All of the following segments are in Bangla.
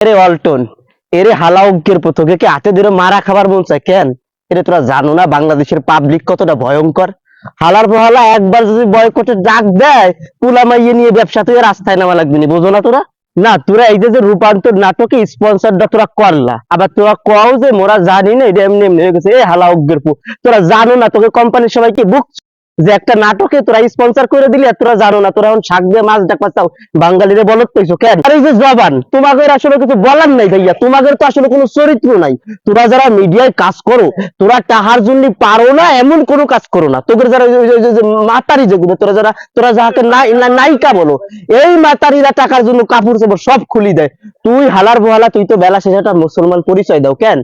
এরে অল্টন, এরে হালা অজ্ঞের তোকে কি হাতে ধরে মারা খাবার মন চায় কেন? এটা তোরা জানো না বাংলাদেশের পাবলিক কতটা ভয়ঙ্কর? হালার বহালা একবার যদি বয়কটের ডাক দেয় পুলামাইয়ে নিয়ে ব্যবসা তুই রাস্তায় নামা লাগবে না, বোঝো না তোরা? না, তোরা এই যে রূপান্তর নাটকে স্পন্সরটা তোরা করলা, আবার তোরা কও যে মোরা জানি না, এটা এমনি এমনি হয়ে গেছে। এ হালা অজ্ঞের তোরা জানো না, তোকে কোম্পানির সবাই কি বুক যে একটা নাটকে তোরা স্পন্সর করে দিলি তোরা জানো না, তোরা এখন শাক দিয়ে মাছ ডাকবা চাও বাঙালিরে বলত পেয়েছ কেন আর এই যে জবান, তোমাদের আসলে কিছু বলার নাই ভাইয়া, তোমাদের তো আসলে কোনো চরিত্র নাই। তোরা যারা মিডিয়ায় কাজ করো, তোরা টাহার জন্য পারো না, এমন কোনো কাজ করো না। তোদের যারা মাতারি যেগুলো, তোরা যারা, তোরা যাহাকে নায়িকা বলো, এই মাতারিরা টাকার জন্য কাপড় চাপড় সব খুলি দেয়। তুই হালার বহালা, তুই তো বেলা শেষে মুসলমান পরিচয় দাও, কেন?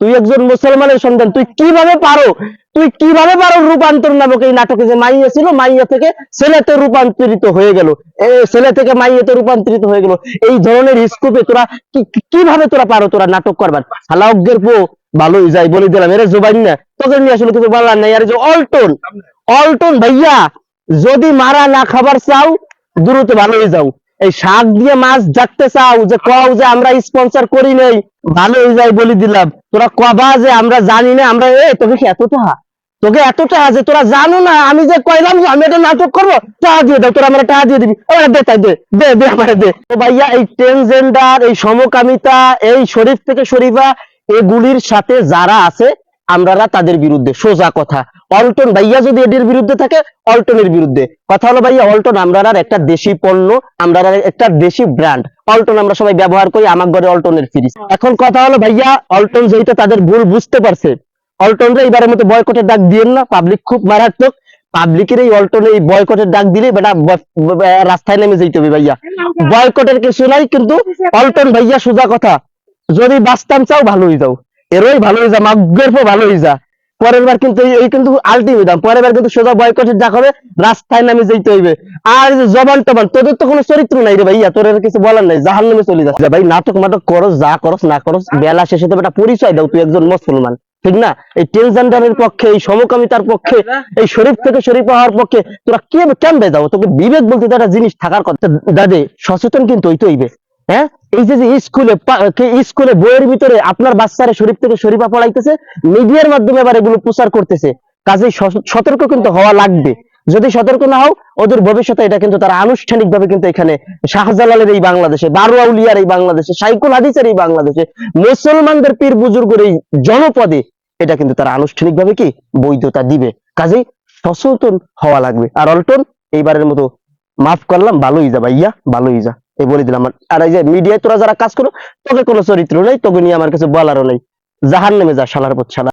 তুই একজন মুসলমানের সন্তান, তুই কীভাবে পারো? তুই কীভাবে পারো রূপান্তর নামক এই নাটকে? যে মাইয়া ছিল, মাইয়া থেকে ছেলেতে রূপান্তরিত হয়ে গেল। ছেলে থেকে মাইয়াতে রূপান্তরিত হয়ে গেল। এই ধরনের স্কোপে তোরা কীভাবে তোরা পারো তোরা নাটক করবার? হালাউজ্ঞের পো ভালোই যাই, বলে দিলাম। এরে জোবাইন না তোদের নিয়ে আসলে কিছু বলার নাই। আর যে অল্টন অল্টন ভাইয়া, যদি মারা না খাবার চাও, দ্রুত ভালোই যাও। এই শাক দিয়ে মাছ জাগতে চাও যে কও যে আমরা স্পন্সর করি নাই ভালোই যাই বলে দিলাম। তোরা কবা যে আমরা জানি না, আমরা এ, তোকে কি এত টাকা তোকে এত টাকা যে তোরা জানো না, আমি যে কইলাম যে আমি একটা নাটক করব, টাকা দিয়ে দাও, তোরা আমার টাকা দিয়ে দিবি। এবার দে, তাই দে দে দে, আমারে দে। তো ভাইয়া, এই ট্রান্সজেন্ডার এই সমকামিতা, এই শরীফ থেকে শরীফা, এগুলির সাথে যারা আছে, আমরারা তাদের বিরুদ্ধে সোজা কথা। অল্টন ভাইয়া যদি এটির বিরুদ্ধে থাকে, অল্টনের বিরুদ্ধে। কথা হলো ভাইয়া, অল্টন আমরার একটা দেশি পণ্য আমরার একটা দেশি ব্র্যান্ড অল্টন আমরা সবাই ব্যবহার করি আমার ঘরে অল্টনের ফ্রিজ এখন কথা হলো ভাইয়া, অল্টন যেহেতু তাদের ভুল বুঝতে পারছে, অল্টনরা এবারের মতো বয়কটের ডাক দিয়েন না পাবলিক খুব মারাত্মক। পাবলিকের এই অল্টনে এই বয়কটের ডাক দিলে বেটা রাস্তায় নেমে যেতে হবে ভাইয়া। বয়কটের কিছু নাই, কিন্তু অল্টন ভাইয়া সোজা কথা, যদি বাঁচতাম চাও ভালোই যাও। এরই ভালোই যা মাগ্যের পর ভালোই যা। পরের বার কিন্তু এই- কিন্তু আলটিমেটাম পরের বার কিন্তু সোজা বয়কটের ডাক হবে রাস্তায় নামে যেতে হইবে। আর যে জবান টবান তোদের তো কোনো চরিত্র নাই রে ভাইয়া তোর কিছু বলার নাই জাহান নামে চলে যাচ্ছে। ভাই নাটক মাটক করস যা করস না করস বেলা শেষে তো একটা পরিচয় দাও তুই একজন মুসলমান ঠিক না? এই ট্রান্সজেন্ডারের পক্ষে এই সমকামিতার পক্ষে এই শরীফ থেকে শরীফ হওয়ার পক্ষে তোরা কে কেমবে যাও? তোকে বিবেক বলতে একটা জিনিস থাকার কথা। দাদে সচেতন কিন্তু হইতে হইবে হ্যাঁ? এই যে স্কুলে স্কুলে বইয়ের ভিতরে আপনার বাচ্চারা শরীফ থেকে শরীফা পড়াইতেছে, মিডিয়ার মাধ্যমে আবার এগুলো প্রচার করতেছে। কাজেই স- সতর্ক কিন্তু হওয়া লাগবে। যদি সতর্ক না হও, ওদের ভবিষ্যতে এটা কিন্তু তারা আনুষ্ঠানিক ভাবে কিন্তু এখানে শাহজালালের এই বাংলাদেশে বারোয়াউলিয়ার এই বাংলাদেশে, সাইকুল হাদিসের এই বাংলাদেশে, মুসলমানদের পীর বুজুর্গের এই জনপদে এটা কিন্তু তারা আনুষ্ঠানিক ভাবে কি বৈধতা দিবে। কাজেই সচেতন হওয়া লাগবে। আর অল্টন, এইবারের মতো মাফ করলাম, ভালোই যা ভাইয়া, ভালোই যা। এই বলে দিলাম আর এই যে মিডিয়ায় তোরা যারা কাজ করো, তোকে কোনো চরিত্র নেই, তোকে নিয়ে আমার কাছে বলারও নেই। জাহান নেমে যা সালার পথ শালা।